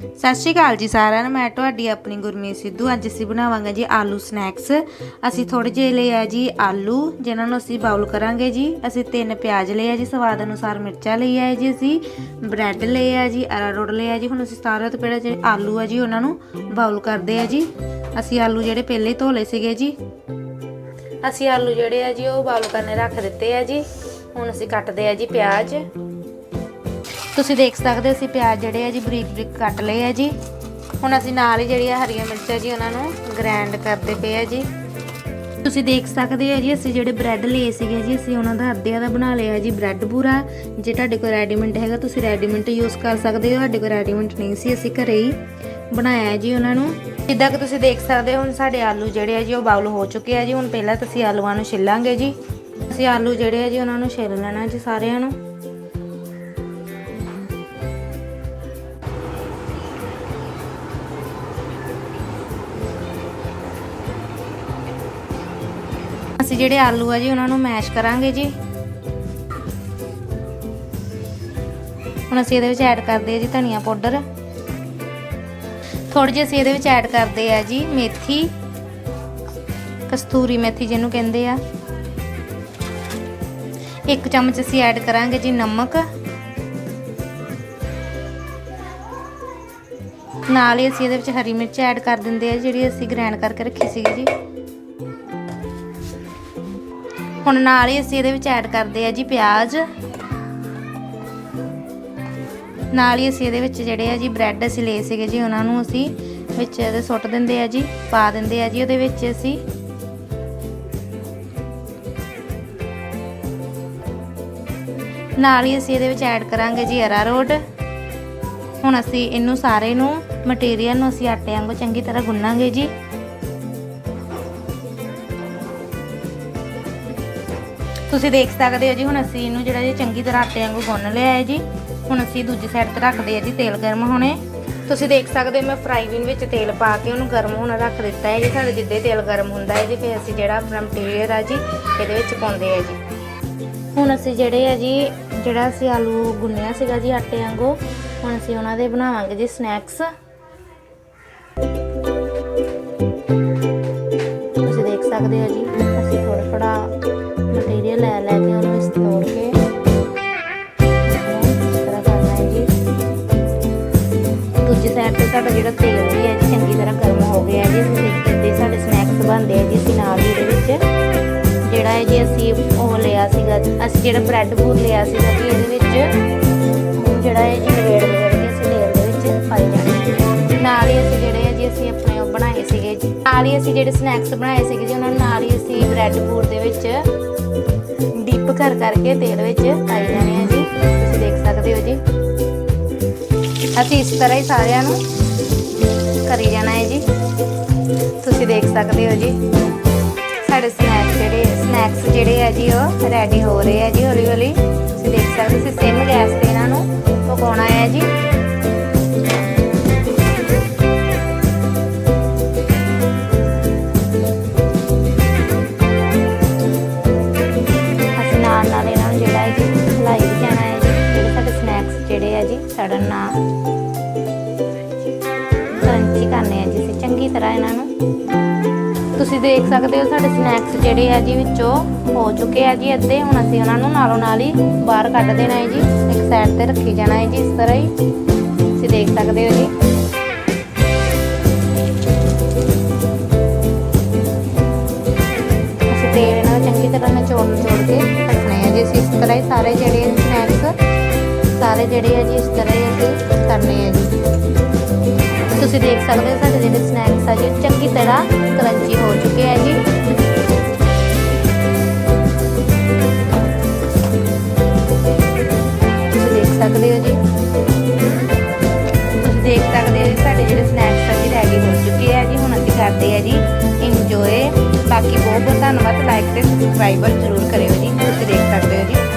ਸਤਿ ਸ਼੍ਰੀ ਅਕਾਲ ਜੀ ਸਾਰਿਆਂ ਨੂੰ। ਮੈਂ ਤੁਹਾਡੀ ਆਪਣੀ ਗੁਰਮੀਤ ਸਿੱਧੂ। ਅੱਜ ਅਸੀਂ ਬਣਾਵਾਂਗੇ ਜੀ ਆਲੂ ਸਨੈਕਸ ਅਸੀਂ ਥੋੜੇ ਜਿਹੇ ਲਏ ਆ ਜੀ ਆਲੂ, ਜਿਨ੍ਹਾਂ ਨੂੰ ਅਸੀਂ ਬਾਉਲ ਕਰਾਂਗੇ ਜੀ। ਅਸੀਂ ਤਿੰਨ ਪਿਆਜ਼ ਲਏ ਆ ਜੀ, ਸਵਾਦ ਅਨੁਸਾਰ ਮਿਰਚਾਂ ਲਈ ਆ ਜੀ ਅਸੀਂ। ਬ੍ਰੈਡ ਲਏ ਆ ਜੀ ਅਰਾਰੋਟ ਲਏ ਆ ਜੀ। ਹੁਣ ਅਸੀਂ ਸਾਰੇ ਤੋਂ ਪਹਿਲਾਂ ਜਿਹੜੇ ਆਲੂ ਆ ਜੀ, ਉਹਨਾਂ ਨੂੰ ਬਾਉਲ ਕਰਦੇ ਆ ਜੀ। ਅਸੀਂ ਆਲੂ ਜਿਹੜੇ ਪਹਿਲੇ ਧੋ ਲਏ ਸੀਗੇ ਜੀ, ਅਸੀਂ ਆਲੂ ਜਿਹੜੇ ਆ ਜੀ, ਉਹ ਬਾਉਲ ਕਰਨੇ ਰੱਖ ਦਿੱਤੇ ਆ ਜੀ। ਹੁਣ ਅਸੀਂ ਕੱਟਦੇ ਆ ਜੀ ਪਿਆਜ਼। ਤੁਸੀਂ ਦੇਖ ਸਕਦੇ ਹੋ, ਅਸੀਂ ਪਿਆਜ਼ ਜਿਹੜੇ ਆ ਜੀ ਬਰੀਕ ਬਰੀਕ ਕੱਟ ਲਏ ਆ ਜੀ। ਹੁਣ ਅਸੀਂ ਨਾਲ ਹੀ ਜਿਹੜੀਆਂ ਹਰੀਆਂ ਮਿਰਚਾਂ ਜੀ, ਉਹਨਾਂ ਨੂੰ ਗ੍ਰਾਈਂਡ ਕਰਦੇ ਪਏ ਆ ਜੀ। ਤੁਸੀਂ ਦੇਖ ਸਕਦੇ ਹੋ ਜੀ, ਅਸੀਂ ਜਿਹੜੇ ਬ੍ਰੈਡ ਲਏ ਸੀਗੇ ਜੀ, ਅਸੀਂ ਉਹਨਾਂ ਦਾ ਅੱਧਿਆਂ ਦਾ ਬਣਾ ਲਿਆ ਜੀ ਬ੍ਰੈਡ ਪੂਰਾ। ਜੇ ਤੁਹਾਡੇ ਕੋਲ ਰੈਡੀਮੇਡ ਹੈਗਾ, ਤੁਸੀਂ ਰੈਡੀਮੇਡ ਯੂਜ਼ ਕਰ ਸਕਦੇ ਹੋ, ਸਾਡੇ ਕੋਲ ਰੈਡੀਮੇਡ ਨਹੀਂ ਸੀ, ਅਸੀਂ ਘਰੇ ਹੀ ਬਣਾਇਆ ਜੀ ਉਹਨਾਂ ਨੂੰ। ਜਿੱਦਾਂ ਕਿ ਤੁਸੀਂ ਦੇਖ ਸਕਦੇ ਹੋ, ਹੁਣ ਸਾਡੇ ਆਲੂ ਜਿਹੜੇ ਆ ਜੀ, ਉਹ ਬਾਉਲ ਹੋ ਚੁੱਕੇ ਆ ਜੀ। ਹੁਣ ਪਹਿਲਾਂ ਤੁਸੀਂ ਆਲੂਆਂ ਨੂੰ ਛਿੱਲਾਂਗੇ ਜੀ। ਅਸੀਂ ਆਲੂ ਜਿਹੜੇ ਆ ਜੀ, ਉਹਨਾਂ ਨੂੰ ਛਿੱਲ ਲੈਣਾ ਜੀ ਸਾਰਿਆਂ ਨੂੰ। ਜਿਹੜੇ ਆਲੂ ਆ ਜੀ, ਉਹਨਾਂ ਨੂੰ ਮੈਸ਼ ਕਰਾਂਗੇ ਜੀ। ਹੁਣ ਅਸੀਂ ਇਹਦੇ ਵਿੱਚ ਐਡ ਕਰਦੇ ਆ ਜੀ ਧਨੀਆ ਪਾਊਡਰ। ਥੋੜੀ ਜਿਹੀ ਅਸੀਂ ਇਹਦੇ ਵਿੱਚ ਐਡ ਕਰਦੇ ਆ ਜੀ ਮੇਥੀ, ਕਸਤੂਰੀ ਮੇਥੀ ਜਿਹਨੂੰ ਕਹਿੰਦੇ ਆ। ਇੱਕ ਚਮਚ ਅਸੀਂ ਐਡ ਕਰਾਂਗੇ ਜੀ ਨਮਕ। ਨਾਲ ਹੀ ਅਸੀਂ ਇਹਦੇ ਵਿੱਚ ਹਰੀ ਮਿਰਚ ਐਡ ਕਰ ਦਿੰਦੇ ਆ, ਜਿਹੜੀ ਅਸੀਂ ਗ੍ਰਾਈਂਡ ਕਰਕੇ ਰੱਖੀ ਸੀਗੀ ਜੀ। ਹੁਣ ਨਾਲ ਹੀ ਅਸੀਂ ਇਹਦੇ ਵਿੱਚ ਐਡ ਕਰਦੇ ਆ ਜੀ ਪਿਆਜ਼। ਨਾਲ ਹੀ ਅਸੀਂ ਇਹਦੇ ਵਿੱਚ ਜਿਹੜੇ ਆ ਜੀ ਬ੍ਰੈਡ ਅਸੀਂ ਲਏ ਸੀਗੇ ਜੀ, ਉਹਨਾਂ ਨੂੰ ਅਸੀਂ ਵਿੱਚ ਇਹਦੇ ਸੁੱਟ ਦਿੰਦੇ ਆ ਜੀ, ਪਾ ਦਿੰਦੇ ਆ ਜੀ, ਉਹਦੇ ਵਿੱਚ ਅਸੀਂ ਨਾਲ ਹੀ ਅਸੀਂ ਇਹਦੇ ਵਿੱਚ ਐਡ ਕਰਾਂਗੇ ਜੀ ਅਰਾਰੋਟ ਹੁਣ ਅਸੀਂ ਇਹਨੂੰ ਸਾਰੇ ਨੂੰ ਮਟੀਰੀਅਲ ਨੂੰ ਅਸੀਂ ਆਟੇ ਵਾਂਗੂ ਚੰਗੀ ਤਰ੍ਹਾਂ ਗੁੰਨਾਂਗੇ ਜੀ। ਤੁਸੀਂ ਦੇਖ ਸਕਦੇ ਹੋ ਜੀ, ਹੁਣ ਅਸੀਂ ਇਹਨੂੰ ਜਿਹੜਾ ਜੀ ਚੰਗੀ ਤਰ੍ਹਾਂ ਆਟੇ ਵਾਂਗੂ ਗੁੰਨ ਲਿਆ ਹੈ ਜੀ। ਹੁਣ ਅਸੀਂ ਦੂਜੀ ਸਾਈਡ ਤੇ ਰੱਖਦੇ ਆ ਜੀ ਤੇਲ ਗਰਮ ਹੋਣੇ। ਤੁਸੀਂ ਦੇਖ ਸਕਦੇ ਹੋ, ਮੈਂ ਫਰਾਈ ਵਿੱਚ ਤੇਲ ਪਾ ਕੇ ਉਹਨੂੰ ਗਰਮ ਹੋਣਾ ਰੱਖ ਦਿੱਤਾ ਹੈ ਜੀ, ਸਾਡੇ ਜਿੱਦੇ ਤੇਲ ਗਰਮ ਹੁੰਦਾ ਹੈ ਜੀ, ਫਿਰ ਅਸੀਂ ਜਿਹੜਾ ਆਪਣਾ ਮਟੀਰੀਅਲ ਆ ਜੀ, ਇਹਦੇ ਵਿੱਚ ਪਾਉਂਦੇ ਆ ਜੀ। ਹੁਣ ਅਸੀਂ ਜਿਹੜੇ ਆ ਜੀ, ਜਿਹੜਾ ਅਸੀਂ ਆਲੂ ਗੁੰਨਿਆ ਸੀਗਾ ਜੀ ਆਟੇ ਵਾਂਗੂ, ਹੁਣ ਅਸੀਂ ਉਹਨਾਂ ਦੇ ਬਣਾਵਾਂਗੇ ਜੀ ਸਨੈਕਸ ਲੈ ਕੇ ਉਹਨੂੰ ਇਸ ਤੋੜ ਕੇ ਇਸ ਤਰ੍ਹਾਂ ਦੂਜੀ ਸਾਈਡ ਤੇ ਸਾਡਾ ਜਿਹੜਾ ਤੇਲ ਵੀ ਹੈ ਜੀ ਚੰਗੀ ਤਰ੍ਹਾਂ ਗਰਮ ਹੋ ਗਿਆ ਹੈ ਜੀ ਤੁਸੀਂ ਕਿਤੇ ਸਾਡੇ ਸਨੈਕਸ ਬਣਦੇ ਆ ਜੀ, ਅਸੀਂ ਨਾਲ ਹੀ ਇਹਦੇ ਵਿੱਚ ਜਿਹੜਾ ਹੈ ਜੀ ਅਸੀਂ ਉਹ ਲਿਆ ਸੀਗਾ, ਅਸੀਂ ਜਿਹੜਾ ਬ੍ਰੈਡ ਬੂਰ ਲਿਆ ਸੀਗਾ ਜੀ, ਇਹਦੇ ਵਿੱਚ ਜਿਹੜਾ ਹੈ ਜੀ ਲਵੇੜ ਲਵੇੜ ਕੇ ਅਸੀਂ ਤੇਲ ਦੇ ਵਿੱਚ ਪਾਈ ਜਾਣਾ ਨਾਲ ਹੀ ਅਸੀਂ ਜਿਹੜੇ ਹੈ ਜੀ ਅਸੀਂ ਆਪਣੇ ਉਹ ਬਣਾਏ ਸੀਗੇ ਜੀ, ਨਾਲ ਹੀ ਅਸੀਂ ਜਿਹੜੇ ਸਨੈਕਸ ਬਣਾਏ ਸੀਗੇ ਜੀ, ਉਹਨਾਂ ਨੂੰ ਨਾਲ ਹੀ ਅਸੀਂ ਬ੍ਰੈਡ ਬੂਰ ਦੇ ਵਿੱਚ ਡਿਪ ਕਰ ਕਰਕੇ ਤੇਲ ਵਿੱਚ ਪਾਈ ਜਾਣੇ ਆ ਜੀ। ਤੁਸੀਂ ਦੇਖ ਸਕਦੇ ਹੋ ਜੀ। ਅਸੀਂ ਇਸ ਤਰ੍ਹਾਂ ਹੀ ਸਾਰਿਆਂ ਨੂੰ ਕਰੀ ਜਾਣਾ ਹੈ ਜੀ। ਤੁਸੀਂ ਦੇਖ ਸਕਦੇ ਹੋ ਜੀ। ਸਾਡੇ ਸਨੈਕਸ ਜਿਹੜੇ ਸਨੈਕਸ ਜਿਹੜੇ ਆ ਜੀ, ਉਹ ਰੈਡੀ ਹੋ ਰਹੇ ਆ ਜੀ ਹੌਲੀ ਹੌਲੀ ਤੁਸੀਂ ਦੇਖ ਸਕਦੇ ਹੋ ਸਿਮ ਗੈਸ ਤੇ ਇਹਨਾਂ ਨੂੰ ਪਕਾਉਣਾ ਹੈ ਜੀ। ਸਨੈਕਸ ਜੀ ਸੜਨ ਨਾ ਕਰੰਚੀ ਕਰਨੇ ਆ ਜੀ ਅਸੀਂ, ਚੰਗੀ ਤਰ੍ਹਾਂ ਇਹਨਾਂ ਨੂੰ। ਤੁਸੀਂ ਦੇਖ ਸਕਦੇ ਹੋ ਸਾਡੇ ਸਨੈਕਸ ਜਿਹੜੇ ਆ ਜੀ ਵਿੱਚੋਂ ਹੋ ਚੁੱਕੇ ਆ ਜੀ ਅੱਧੇ। ਹੁਣ ਅਸੀਂ ਉਹਨਾਂ ਨੂੰ ਨਾਲੋਂ ਨਾਲ ਹੀ ਬਾਹਰ ਕੱਢ ਦੇਣਾ ਹੈ ਜੀ। ਇੱਕ ਸਾਈਡ ਤੇ ਰੱਖੀ ਜਾਣਾ ਹੈ ਜੀ ਇਸ ਤਰ੍ਹਾਂ ਹੀ। ਤੁਸੀਂ ਦੇਖ ਸਕਦੇ ਹੋ ਜੀ। ਅਸੀਂ ਤੇਲ ਇਹਨਾਂ ਚੰਗੀ ਤਰ੍ਹਾਂ ਨਿਚੋੜ ਨਿਚੋੜ ਕੇ ਰੱਖਣੇ ਆ ਜੀ। ਅਸੀਂ ਇਸ ਤਰ੍ਹਾਂ ਹੀ ਸਾਰੇ ਜਿਹੜੇ ਸਨੈਕਸ ਸਾਰੇ ਜਿਹੜੇ ਆ ਜੀ ਇਸ ਤਰ੍ਹਾਂ ਹੀ ਅਸੀਂ ਕਰਨੇ ਆ ਜੀ। ਤੁਸੀਂ ਦੇਖ ਸਕਦੇ ਹੋ ਸਾਡੇ ਜਿਹੜੇ ਸਨੈਕਸ ਆ ਜੀ ਚੰਗੀ ਤਰ੍ਹਾਂ ਕਰੰਚੀ ਹੋ ਚੁੱਕੇ ਆ ਜੀ। ਤੁਸੀਂ ਦੇਖ ਸਕਦੇ ਹੋ ਜੀ। ਤੁਸੀਂ ਦੇਖ ਸਕਦੇ ਹੋ ਜੀ, ਸਾਡੇ ਜਿਹੜੇ ਸਨੈਕਸ ਆ ਜੀ ਰੈਡੀ ਹੋ ਚੁੱਕੇ ਆ ਜੀ। ਹੁਣ ਅਸੀਂ ਕਰਦੇ ਆ ਜੀ ਇੰਜੋਏ ਬਾਕੀ ਬਹੁਤ ਬਹੁਤ ਧੰਨਵਾਦ ਲਾਈਕ ਤੇ ਸਬਸਕ੍ਰਾਈਬਰ ਜ਼ਰੂਰ ਕਰਿਓ ਜੀ। ਤੁਸੀਂ ਦੇਖ ਸਕਦੇ ਹੋ ਜੀ।